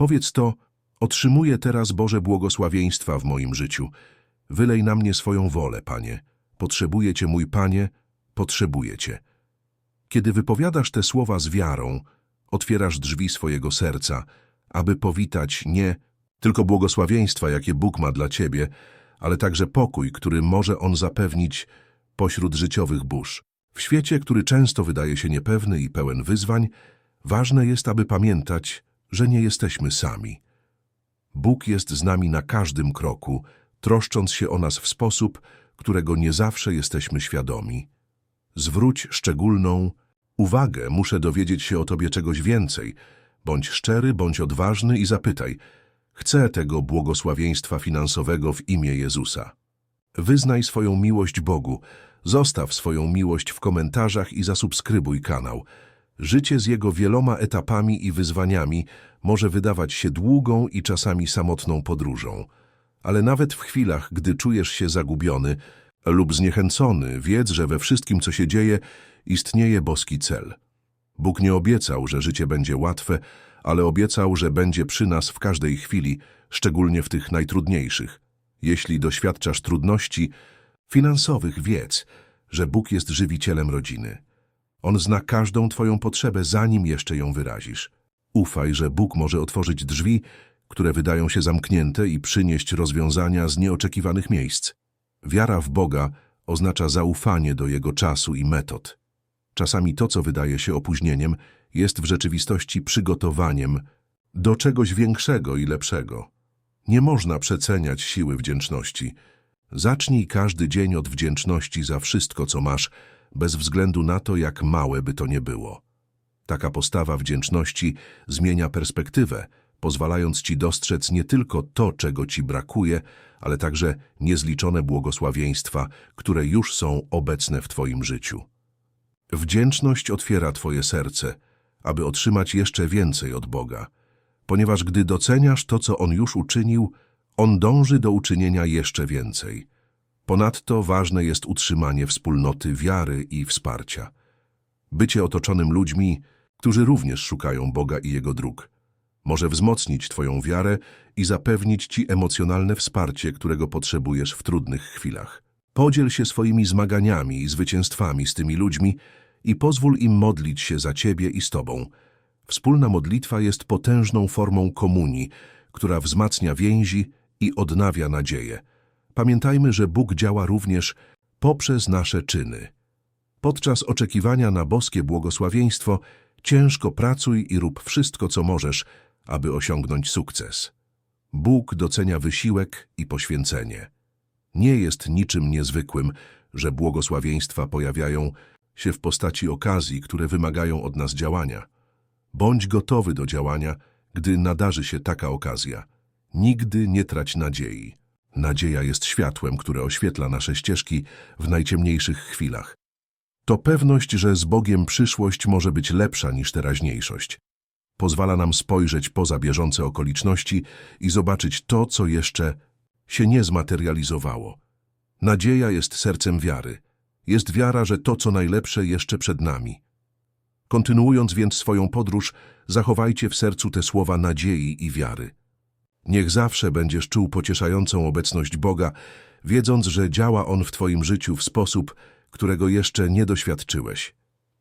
Powiedz to, otrzymuję teraz Boże błogosławieństwa w moim życiu. Wylej na mnie swoją wolę, Panie. Potrzebuję Cię, mój Panie, potrzebuję Cię. Kiedy wypowiadasz te słowa z wiarą, otwierasz drzwi swojego serca, aby powitać nie tylko błogosławieństwa, jakie Bóg ma dla Ciebie, ale także pokój, który może On zapewnić pośród życiowych burz. W świecie, który często wydaje się niepewny i pełen wyzwań, ważne jest, aby pamiętać, że nie jesteśmy sami. Bóg jest z nami na każdym kroku, troszcząc się o nas w sposób, którego nie zawsze jesteśmy świadomi. Zwróć szczególną uwagę, muszę dowiedzieć się o Tobie czegoś więcej. Bądź szczery, bądź odważny i zapytaj. Chcę tego błogosławieństwa finansowego w imię Jezusa. Wyznaj swoją miłość Bogu, zostaw swoją miłość w komentarzach i zasubskrybuj kanał. Życie z jego wieloma etapami i wyzwaniami może wydawać się długą i czasami samotną podróżą. Ale nawet w chwilach, gdy czujesz się zagubiony lub zniechęcony, wiedz, że we wszystkim, co się dzieje, istnieje boski cel. Bóg nie obiecał, że życie będzie łatwe, ale obiecał, że będzie przy nas w każdej chwili, szczególnie w tych najtrudniejszych. Jeśli doświadczasz trudności finansowych, wiedz, że Bóg jest żywicielem rodziny. On zna każdą Twoją potrzebę, zanim jeszcze ją wyrazisz. Ufaj, że Bóg może otworzyć drzwi, które wydają się zamknięte i przynieść rozwiązania z nieoczekiwanych miejsc. Wiara w Boga oznacza zaufanie do Jego czasu i metod. Czasami to, co wydaje się opóźnieniem, jest w rzeczywistości przygotowaniem do czegoś większego i lepszego. Nie można przeceniać siły wdzięczności. Zacznij każdy dzień od wdzięczności za wszystko, co masz, bez względu na to, jak małe by to nie było. Taka postawa wdzięczności zmienia perspektywę, pozwalając ci dostrzec nie tylko to, czego ci brakuje, ale także niezliczone błogosławieństwa, które już są obecne w twoim życiu. Wdzięczność otwiera twoje serce, aby otrzymać jeszcze więcej od Boga, ponieważ gdy doceniasz to, co On już uczynił, On dąży do uczynienia jeszcze więcej. Ponadto ważne jest utrzymanie wspólnoty wiary i wsparcia. Bycie otoczonym ludźmi, którzy również szukają Boga i Jego dróg, może wzmocnić Twoją wiarę i zapewnić Ci emocjonalne wsparcie, którego potrzebujesz w trudnych chwilach. Podziel się swoimi zmaganiami i zwycięstwami z tymi ludźmi i pozwól im modlić się za Ciebie i z Tobą. Wspólna modlitwa jest potężną formą komunii, która wzmacnia więzi i odnawia nadzieję. Pamiętajmy, że Bóg działa również poprzez nasze czyny. Podczas oczekiwania na boskie błogosławieństwo ciężko pracuj i rób wszystko, co możesz, aby osiągnąć sukces. Bóg docenia wysiłek i poświęcenie. Nie jest niczym niezwykłym, że błogosławieństwa pojawiają się w postaci okazji, które wymagają od nas działania. Bądź gotowy do działania, gdy nadarzy się taka okazja. Nigdy nie trać nadziei. Nadzieja jest światłem, które oświetla nasze ścieżki w najciemniejszych chwilach. To pewność, że z Bogiem przyszłość może być lepsza niż teraźniejszość. Pozwala nam spojrzeć poza bieżące okoliczności i zobaczyć to, co jeszcze się nie zmaterializowało. Nadzieja jest sercem wiary. Jest wiara, że to, co najlepsze, jeszcze przed nami. Kontynuując więc swoją podróż, zachowajcie w sercu te słowa nadziei i wiary. Niech zawsze będziesz czuł pocieszającą obecność Boga, wiedząc, że działa On w Twoim życiu w sposób, którego jeszcze nie doświadczyłeś.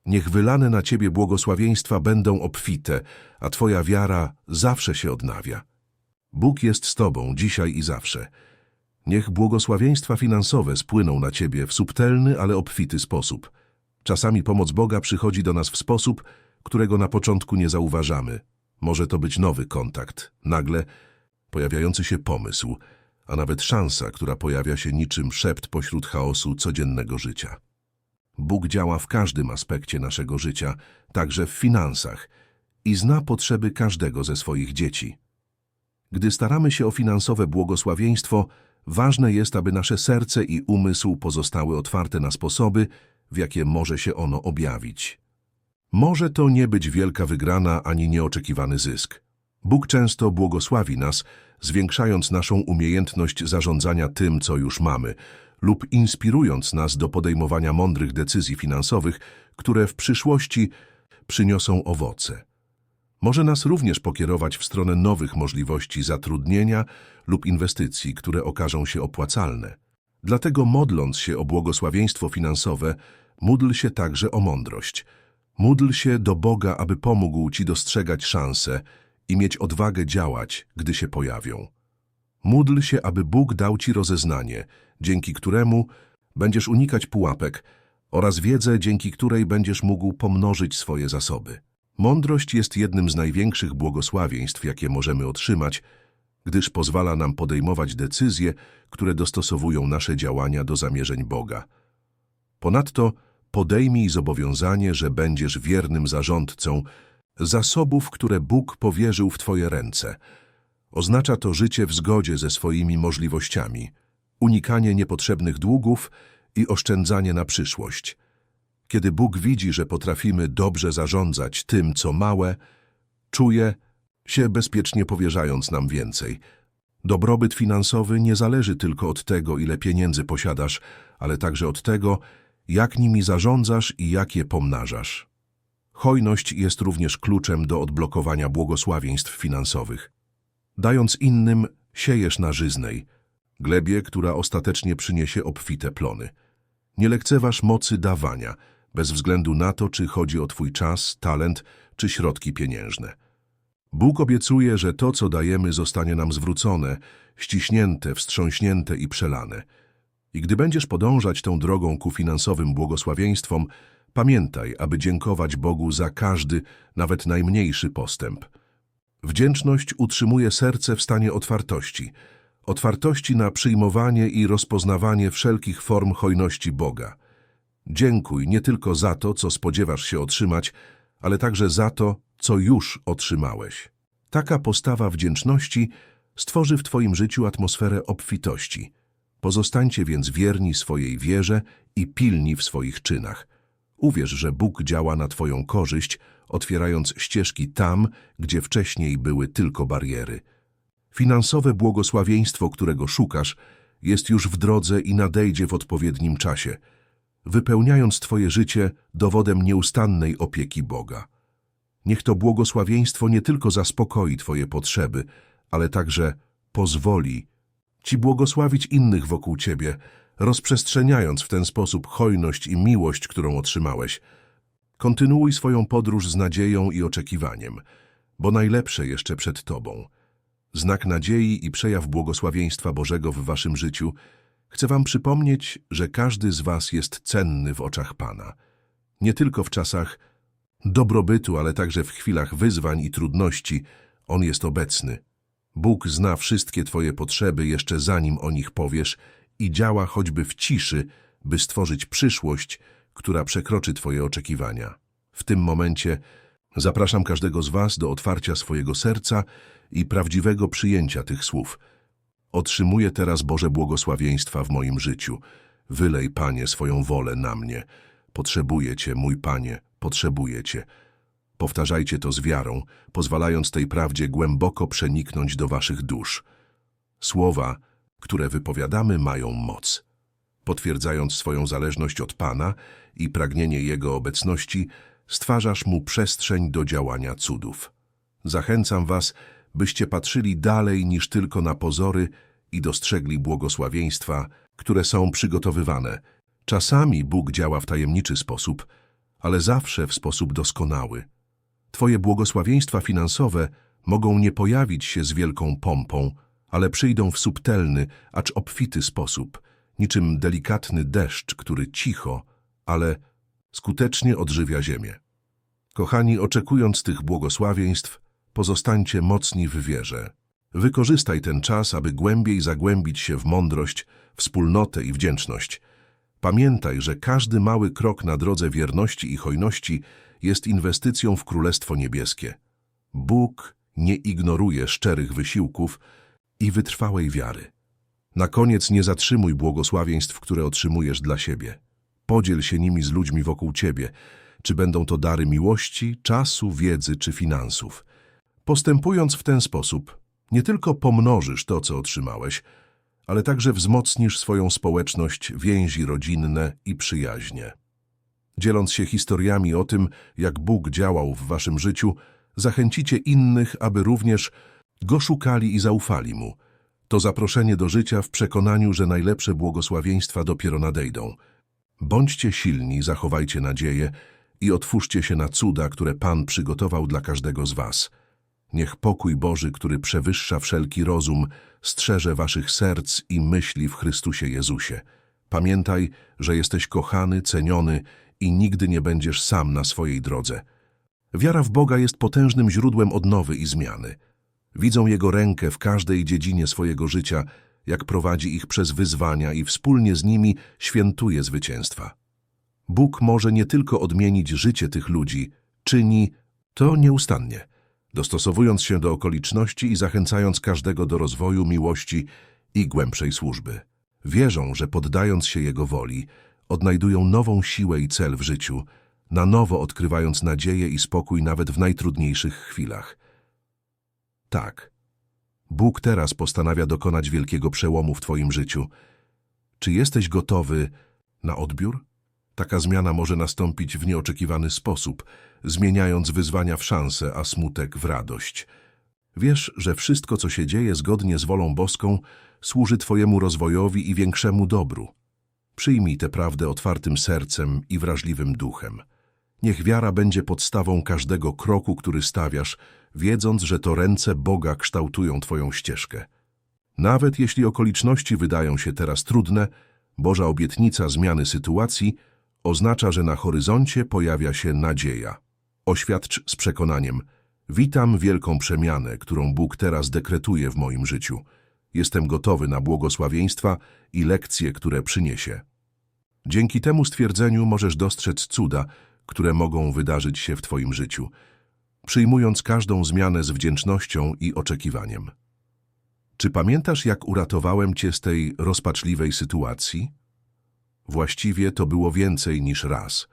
Niech wylane na Ciebie błogosławieństwa będą obfite, a Twoja wiara zawsze się odnawia. Bóg jest z Tobą dzisiaj i zawsze. Niech błogosławieństwa finansowe spłyną na Ciebie w subtelny, ale obfity sposób. Czasami pomoc Boga przychodzi do nas w sposób, którego na początku nie zauważamy. Może to być nowy kontakt, nagle pojawiający się pomysł, a nawet szansa, która pojawia się niczym szept pośród chaosu codziennego życia. Bóg działa w każdym aspekcie naszego życia, także w finansach, i zna potrzeby każdego ze swoich dzieci. Gdy staramy się o finansowe błogosławieństwo, ważne jest, aby nasze serce i umysł pozostały otwarte na sposoby, w jakie może się ono objawić. Może to nie być wielka wygrana ani nieoczekiwany zysk. Bóg często błogosławi nas, zwiększając naszą umiejętność zarządzania tym, co już mamy, lub inspirując nas do podejmowania mądrych decyzji finansowych, które w przyszłości przyniosą owoce. może nas również pokierować w stronę nowych możliwości zatrudnienia lub inwestycji, które okażą się opłacalne. Dlatego modląc się o błogosławieństwo finansowe, módl się także o mądrość. Módl się do Boga, aby pomógł Ci dostrzegać szanse i mieć odwagę działać, gdy się pojawią. Módl się, aby Bóg dał Ci rozeznanie, dzięki któremu będziesz unikać pułapek oraz wiedzę, dzięki której będziesz mógł pomnożyć swoje zasoby. Mądrość jest jednym z największych błogosławieństw, jakie możemy otrzymać, gdyż pozwala nam podejmować decyzje, które dostosowują nasze działania do zamierzeń Boga. Ponadto podejmij zobowiązanie, że będziesz wiernym zarządcą zasobów, które Bóg powierzył w Twoje ręce. Oznacza to życie w zgodzie ze swoimi możliwościami, unikanie niepotrzebnych długów i oszczędzanie na przyszłość. Kiedy Bóg widzi, że potrafimy dobrze zarządzać tym, co małe, czuje się bezpiecznie powierzając nam więcej. Dobrobyt finansowy nie zależy tylko od tego, ile pieniędzy posiadasz, ale także od tego, jak nimi zarządzasz i jak je pomnażasz. Hojność jest również kluczem do odblokowania błogosławieństw finansowych. Dając innym, siejesz na żyznej, glebie, która ostatecznie przyniesie obfite plony. Nie lekceważ mocy dawania, bez względu na to, czy chodzi o Twój czas, talent czy środki pieniężne. Bóg obiecuje, że to, co dajemy, zostanie nam zwrócone, ściśnięte, wstrząśnięte i przelane. I gdy będziesz podążać tą drogą ku finansowym błogosławieństwom, pamiętaj, aby dziękować Bogu za każdy, nawet najmniejszy postęp. Wdzięczność utrzymuje serce w stanie otwartości, otwartości na przyjmowanie i rozpoznawanie wszelkich form hojności Boga. Dziękuj nie tylko za to, co spodziewasz się otrzymać, ale także za to, co już otrzymałeś. Taka postawa wdzięczności stworzy w Twoim życiu atmosferę obfitości. Pozostańcie więc wierni swojej wierze i pilni w swoich czynach. Uwierz, że Bóg działa na Twoją korzyść, otwierając ścieżki tam, gdzie wcześniej były tylko bariery. Finansowe błogosławieństwo, którego szukasz, jest już w drodze i nadejdzie w odpowiednim czasie, wypełniając Twoje życie dowodem nieustannej opieki Boga. Niech to błogosławieństwo nie tylko zaspokoi Twoje potrzeby, ale także pozwoli Ci błogosławić innych wokół Ciebie, rozprzestrzeniając w ten sposób hojność i miłość, którą otrzymałeś. Kontynuuj swoją podróż z nadzieją i oczekiwaniem, bo najlepsze jeszcze przed Tobą. Znak nadziei i przejaw błogosławieństwa Bożego w Waszym życiu chcę Wam przypomnieć, że każdy z Was jest cenny w oczach Pana. Nie tylko w czasach dobrobytu, ale także w chwilach wyzwań i trudności On jest obecny. Bóg zna wszystkie Twoje potrzeby jeszcze zanim o nich powiesz i działa choćby w ciszy, by stworzyć przyszłość, która przekroczy Twoje oczekiwania. W tym momencie zapraszam każdego z Was do otwarcia swojego serca i prawdziwego przyjęcia tych słów. Otrzymuję teraz Boże błogosławieństwa w moim życiu. Wylej, Panie, swoją wolę na mnie. Potrzebuję Cię, mój Panie, potrzebuję Cię. Powtarzajcie to z wiarą, pozwalając tej prawdzie głęboko przeniknąć do Waszych dusz. Słowa, które wypowiadamy, mają moc. Potwierdzając swoją zależność od Pana i pragnienie Jego obecności, stwarzasz Mu przestrzeń do działania cudów. Zachęcam Was, byście patrzyli dalej niż tylko na pozory i dostrzegli błogosławieństwa, które są przygotowywane. Czasami Bóg działa w tajemniczy sposób, ale zawsze w sposób doskonały. Twoje błogosławieństwa finansowe mogą nie pojawić się z wielką pompą, ale przyjdą w subtelny, acz obfity sposób, niczym delikatny deszcz, który cicho, ale skutecznie odżywia ziemię. Kochani, oczekując tych błogosławieństw, pozostańcie mocni w wierze. Wykorzystaj ten czas, aby głębiej zagłębić się w mądrość, wspólnotę i wdzięczność. Pamiętaj, że każdy mały krok na drodze wierności i hojności jest inwestycją w Królestwo Niebieskie. Bóg nie ignoruje szczerych wysiłków i wytrwałej wiary. Na koniec nie zatrzymuj błogosławieństw, które otrzymujesz dla siebie. Podziel się nimi z ludźmi wokół ciebie, czy będą to dary miłości, czasu, wiedzy czy finansów. Postępując w ten sposób, nie tylko pomnożysz to, co otrzymałeś, ale także wzmocnisz swoją społeczność, więzi rodzinne i przyjaźnie. Dzieląc się historiami o tym, jak Bóg działał w waszym życiu, zachęcicie innych, aby również go szukali i zaufali mu. To zaproszenie do życia w przekonaniu, że najlepsze błogosławieństwa dopiero nadejdą. Bądźcie silni, zachowajcie nadzieję i otwórzcie się na cuda, które Pan przygotował dla każdego z was. Niech pokój Boży, który przewyższa wszelki rozum, strzeże waszych serc i myśli w Chrystusie Jezusie. Pamiętaj, że jesteś kochany, ceniony i nigdy nie będziesz sam na swojej drodze. Wiara w Boga jest potężnym źródłem odnowy i zmiany. Widzą Jego rękę w każdej dziedzinie swojego życia, jak prowadzi ich przez wyzwania i wspólnie z nimi świętuje zwycięstwa. Bóg może nie tylko odmienić życie tych ludzi, czyni to nieustannie, dostosowując się do okoliczności i zachęcając każdego do rozwoju miłości i głębszej służby. Wierzą, że poddając się Jego woli, odnajdują nową siłę i cel w życiu, na nowo odkrywając nadzieję i spokój nawet w najtrudniejszych chwilach. Tak, Bóg teraz postanawia dokonać wielkiego przełomu w Twoim życiu. Czy jesteś gotowy na odbiór? Taka zmiana może nastąpić w nieoczekiwany sposób, zmieniając wyzwania w szansę, a smutek w radość. Wiesz, że wszystko, co się dzieje zgodnie z wolą boską, służy Twojemu rozwojowi i większemu dobru. Przyjmij tę prawdę otwartym sercem i wrażliwym duchem. Niech wiara będzie podstawą każdego kroku, który stawiasz, wiedząc, że to ręce Boga kształtują Twoją ścieżkę. Nawet jeśli okoliczności wydają się teraz trudne, Boża obietnica zmiany sytuacji oznacza, że na horyzoncie pojawia się nadzieja. Oświadcz z przekonaniem: Witam wielką przemianę, którą Bóg teraz dekretuje w moim życiu. Jestem gotowy na błogosławieństwa i lekcje, które przyniesie. Dzięki temu stwierdzeniu możesz dostrzec cuda, które mogą wydarzyć się w Twoim życiu, przyjmując każdą zmianę z wdzięcznością i oczekiwaniem. Czy pamiętasz, jak uratowałem Cię z tej rozpaczliwej sytuacji? Właściwie to było więcej niż raz.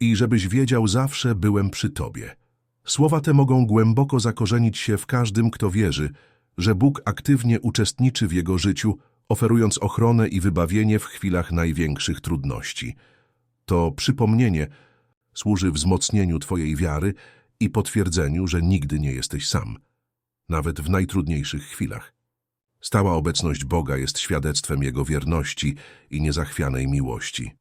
I żebyś wiedział, zawsze byłem przy Tobie. Słowa te mogą głęboko zakorzenić się w każdym, kto wierzy, że Bóg aktywnie uczestniczy w jego życiu, oferując ochronę i wybawienie w chwilach największych trudności. To przypomnienie służy wzmocnieniu Twojej wiary i potwierdzeniu, że nigdy nie jesteś sam, nawet w najtrudniejszych chwilach. Stała obecność Boga jest świadectwem Jego wierności i niezachwianej miłości.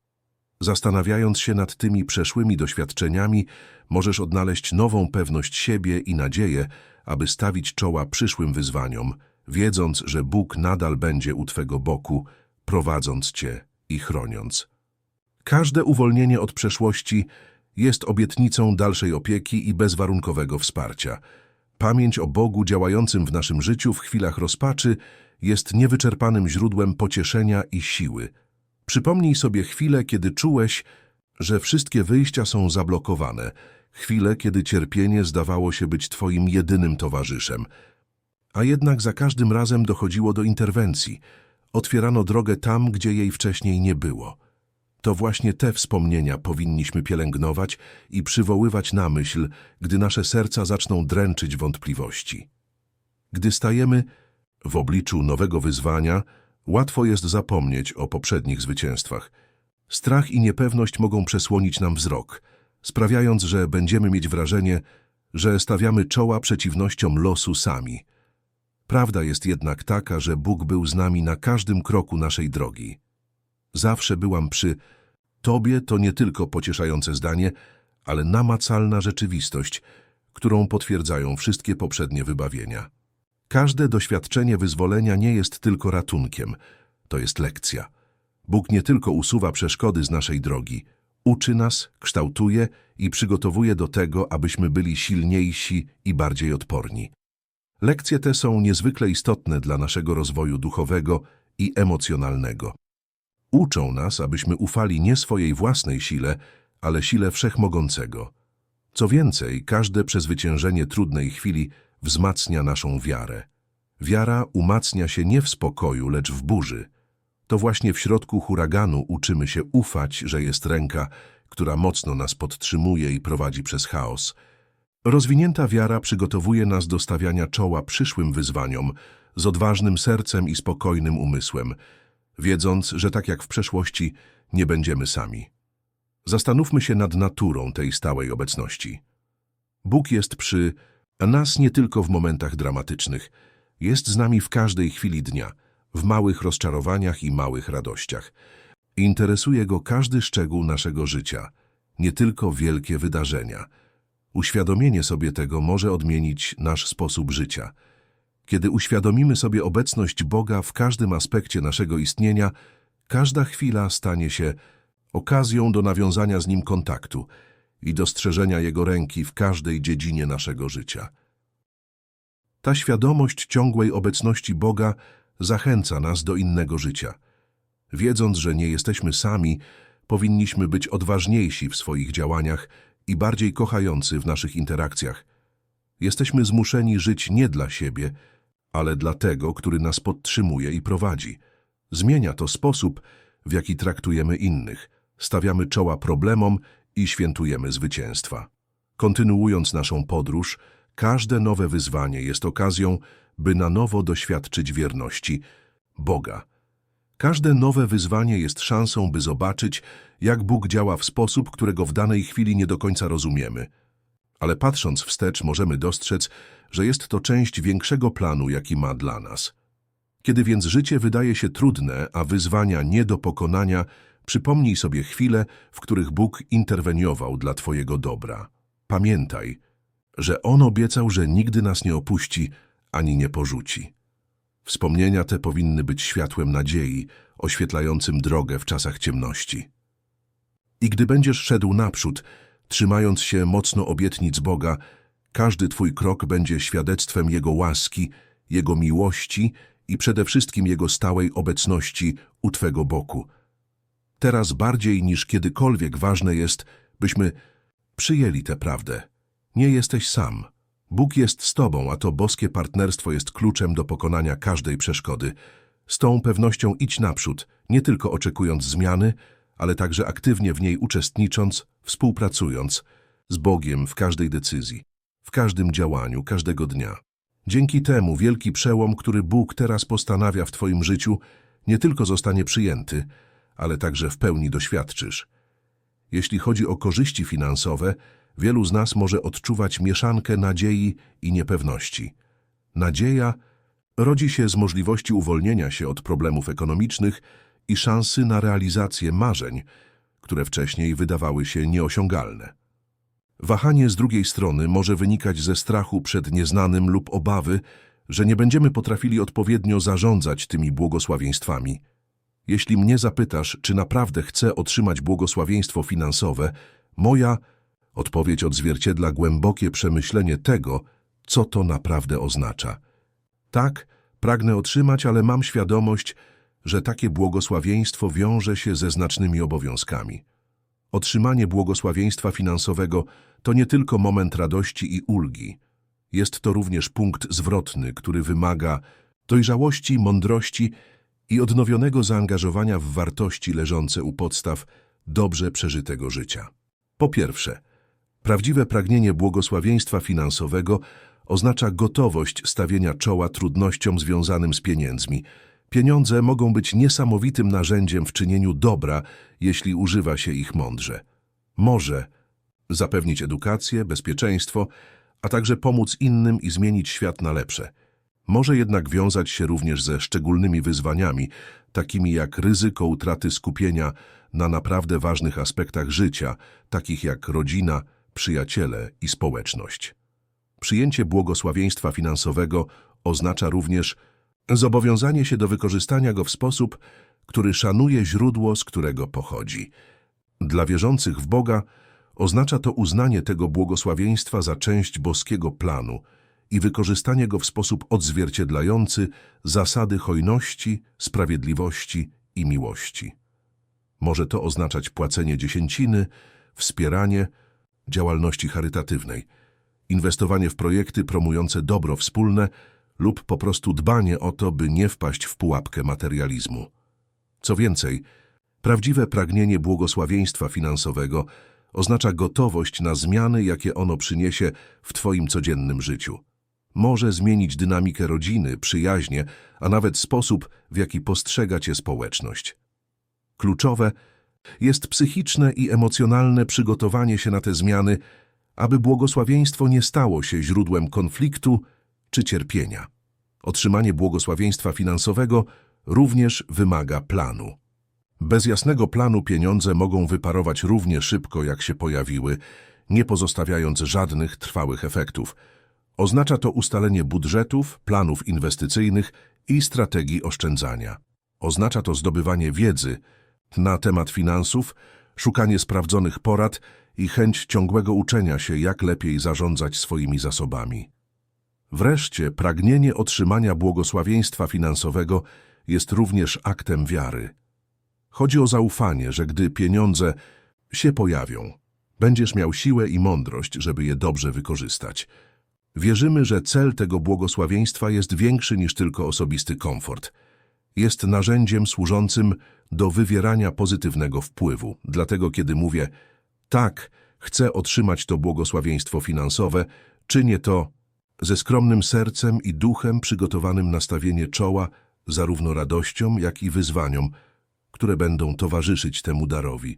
Zastanawiając się nad tymi przeszłymi doświadczeniami, możesz odnaleźć nową pewność siebie i nadzieję, aby stawić czoła przyszłym wyzwaniom, wiedząc, że Bóg nadal będzie u Twego boku, prowadząc Cię i chroniąc. Każde uwolnienie od przeszłości jest obietnicą dalszej opieki i bezwarunkowego wsparcia. Pamięć o Bogu działającym w naszym życiu w chwilach rozpaczy jest niewyczerpanym źródłem pocieszenia i siły. Przypomnij sobie chwilę, kiedy czułeś, że wszystkie wyjścia są zablokowane, chwilę, kiedy cierpienie zdawało się być Twoim jedynym towarzyszem. A jednak za każdym razem dochodziło do interwencji. Otwierano drogę tam, gdzie jej wcześniej nie było. To właśnie te wspomnienia powinniśmy pielęgnować i przywoływać na myśl, gdy nasze serca zaczną dręczyć wątpliwości. Gdy stajemy w obliczu nowego wyzwania, łatwo jest zapomnieć o poprzednich zwycięstwach. Strach i niepewność mogą przesłonić nam wzrok, sprawiając, że będziemy mieć wrażenie, że stawiamy czoła przeciwnościom losu sami. Prawda jest jednak taka, że Bóg był z nami na każdym kroku naszej drogi. Zawsze byłam przy Tobie to nie tylko pocieszające zdanie, ale namacalna rzeczywistość, którą potwierdzają wszystkie poprzednie wybawienia. Każde doświadczenie wyzwolenia nie jest tylko ratunkiem, to jest lekcja. Bóg nie tylko usuwa przeszkody z naszej drogi, uczy nas, kształtuje i przygotowuje do tego, abyśmy byli silniejsi i bardziej odporni. Lekcje te są niezwykle istotne dla naszego rozwoju duchowego i emocjonalnego. Uczą nas, abyśmy ufali nie swojej własnej sile, ale sile Wszechmogącego. Co więcej, każde przezwyciężenie trudnej chwili wzmacnia naszą wiarę. Wiara umacnia się nie w spokoju, lecz w burzy. To właśnie w środku huraganu uczymy się ufać, że jest ręka, która mocno nas podtrzymuje i prowadzi przez chaos. Rozwinięta wiara przygotowuje nas do stawiania czoła przyszłym wyzwaniom z odważnym sercem i spokojnym umysłem, wiedząc, że tak jak w przeszłości, nie będziemy sami. Zastanówmy się nad naturą tej stałej obecności. Bóg jest przy nas nie tylko w momentach dramatycznych. Jest z nami w każdej chwili dnia, w małych rozczarowaniach i małych radościach. Interesuje Go każdy szczegół naszego życia, nie tylko wielkie wydarzenia. Uświadomienie sobie tego może odmienić nasz sposób życia. Kiedy uświadomimy sobie obecność Boga w każdym aspekcie naszego istnienia, każda chwila stanie się okazją do nawiązania z Nim kontaktu i dostrzeżenia Jego ręki w każdej dziedzinie naszego życia. Ta świadomość ciągłej obecności Boga zachęca nas do innego życia. Wiedząc, że nie jesteśmy sami, powinniśmy być odważniejsi w swoich działaniach i bardziej kochający w naszych interakcjach. Jesteśmy zmuszeni żyć nie dla siebie, ale dla tego, który nas podtrzymuje i prowadzi. Zmienia to sposób, w jaki traktujemy innych, stawiamy czoła problemom i świętujemy zwycięstwa. Kontynuując naszą podróż, każde nowe wyzwanie jest okazją, by na nowo doświadczyć wierności Boga. Każde nowe wyzwanie jest szansą, by zobaczyć, jak Bóg działa w sposób, którego w danej chwili nie do końca rozumiemy. Ale patrząc wstecz, możemy dostrzec, że jest to część większego planu, jaki ma dla nas. Kiedy więc życie wydaje się trudne, a wyzwania nie do pokonania, przypomnij sobie chwile, w których Bóg interweniował dla Twojego dobra. Pamiętaj, że On obiecał, że nigdy nas nie opuści ani nie porzuci. Wspomnienia te powinny być światłem nadziei, oświetlającym drogę w czasach ciemności. I gdy będziesz szedł naprzód, trzymając się mocno obietnic Boga, każdy Twój krok będzie świadectwem Jego łaski, Jego miłości i przede wszystkim Jego stałej obecności u Twego boku. Teraz bardziej niż kiedykolwiek ważne jest, byśmy przyjęli tę prawdę. Nie jesteś sam. Bóg jest z Tobą, a to boskie partnerstwo jest kluczem do pokonania każdej przeszkody. Z tą pewnością idź naprzód, nie tylko oczekując zmiany, ale także aktywnie w niej uczestnicząc, współpracując z Bogiem w każdej decyzji, w każdym działaniu, każdego dnia. Dzięki temu wielki przełom, który Bóg teraz postanawia w Twoim życiu, nie tylko zostanie przyjęty, ale także w pełni doświadczysz. Jeśli chodzi o korzyści finansowe, wielu z nas może odczuwać mieszankę nadziei i niepewności. Nadzieja rodzi się z możliwości uwolnienia się od problemów ekonomicznych i szansy na realizację marzeń, które wcześniej wydawały się nieosiągalne. Wahanie z drugiej strony może wynikać ze strachu przed nieznanym lub obawy, że nie będziemy potrafili odpowiednio zarządzać tymi błogosławieństwami. Jeśli mnie zapytasz, czy naprawdę chcę otrzymać błogosławieństwo finansowe, moja odpowiedź odzwierciedla głębokie przemyślenie tego, co to naprawdę oznacza. Tak, pragnę otrzymać, ale mam świadomość, że takie błogosławieństwo wiąże się ze znacznymi obowiązkami. Otrzymanie błogosławieństwa finansowego to nie tylko moment radości i ulgi. Jest to również punkt zwrotny, który wymaga dojrzałości, mądrości i odnowionego zaangażowania w wartości leżące u podstaw dobrze przeżytego życia. Po pierwsze, prawdziwe pragnienie błogosławieństwa finansowego oznacza gotowość stawienia czoła trudnościom związanym z pieniędzmi. Pieniądze mogą być niesamowitym narzędziem w czynieniu dobra, jeśli używa się ich mądrze. Może zapewnić edukację, bezpieczeństwo, a także pomóc innym i zmienić świat na lepsze. Może jednak wiązać się również ze szczególnymi wyzwaniami, takimi jak ryzyko utraty skupienia na naprawdę ważnych aspektach życia, takich jak rodzina, przyjaciele i społeczność. Przyjęcie błogosławieństwa finansowego oznacza również zobowiązanie się do wykorzystania go w sposób, który szanuje źródło, z którego pochodzi. Dla wierzących w Boga oznacza to uznanie tego błogosławieństwa za część boskiego planu i wykorzystanie go w sposób odzwierciedlający zasady hojności, sprawiedliwości i miłości. Może to oznaczać płacenie dziesięciny, wspieranie działalności charytatywnej, inwestowanie w projekty promujące dobro wspólne lub po prostu dbanie o to, by nie wpaść w pułapkę materializmu. Co więcej, prawdziwe pragnienie błogosławieństwa finansowego oznacza gotowość na zmiany, jakie ono przyniesie w Twoim codziennym życiu. Może zmienić dynamikę rodziny, przyjaźnie, a nawet sposób, w jaki postrzega Cię społeczność. Kluczowe jest psychiczne i emocjonalne przygotowanie się na te zmiany, aby błogosławieństwo nie stało się źródłem konfliktu czy cierpienia. Otrzymanie błogosławieństwa finansowego również wymaga planu. Bez jasnego planu pieniądze mogą wyparować równie szybko, jak się pojawiły, nie pozostawiając żadnych trwałych efektów. Oznacza to ustalenie budżetów, planów inwestycyjnych i strategii oszczędzania. Oznacza to zdobywanie wiedzy na temat finansów, szukanie sprawdzonych porad i chęć ciągłego uczenia się, jak lepiej zarządzać swoimi zasobami. Wreszcie pragnienie otrzymania błogosławieństwa finansowego jest również aktem wiary. Chodzi o zaufanie, że gdy pieniądze się pojawią, będziesz miał siłę i mądrość, żeby je dobrze wykorzystać. Wierzymy, że cel tego błogosławieństwa jest większy niż tylko osobisty komfort. Jest narzędziem służącym do wywierania pozytywnego wpływu. Dlatego, kiedy mówię tak, chcę otrzymać to błogosławieństwo finansowe, czynię to ze skromnym sercem i duchem przygotowanym na stawienie czoła zarówno radościom, jak i wyzwaniom, które będą towarzyszyć temu darowi.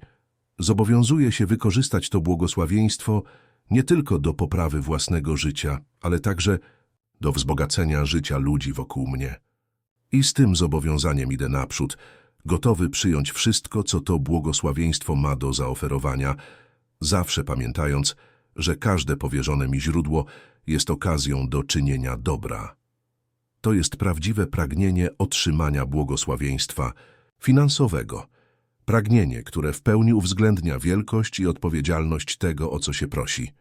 Zobowiązuję się wykorzystać to błogosławieństwo nie tylko do poprawy własnego życia, ale także do wzbogacenia życia ludzi wokół mnie. I z tym zobowiązaniem idę naprzód, gotowy przyjąć wszystko, co to błogosławieństwo ma do zaoferowania, zawsze pamiętając, że każde powierzone mi źródło jest okazją do czynienia dobra. To jest prawdziwe pragnienie otrzymania błogosławieństwa finansowego. Pragnienie, które w pełni uwzględnia wielkość i odpowiedzialność tego, o co się prosi.